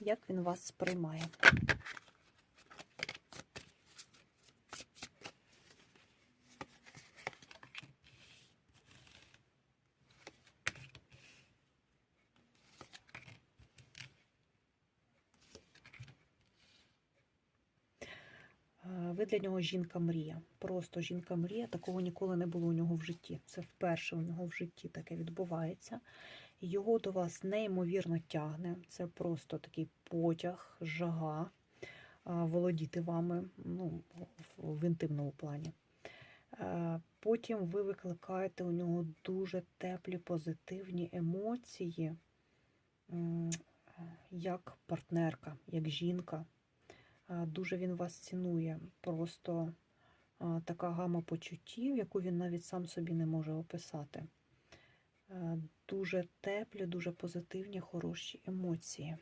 як він вас сприймає. Е, Ви для нього жінка-мрія. Просто жінка-мрія. Такого ніколи не було у нього в житті. Це вперше у нього в житті таке відбувається. Його до вас неймовірно тягне. Це просто такий потяг, жага володіти вами ну, в- інтимному плані. Е, Потім ви викликаєте у нього дуже теплі, позитивні емоції, як партнерка, як жінка. Е, Дуже він вас цінує. Просто е, така гама почуттів, яку він навіть сам собі не може описати. Е, Дуже теплі, дуже позитивні, хороші емоції.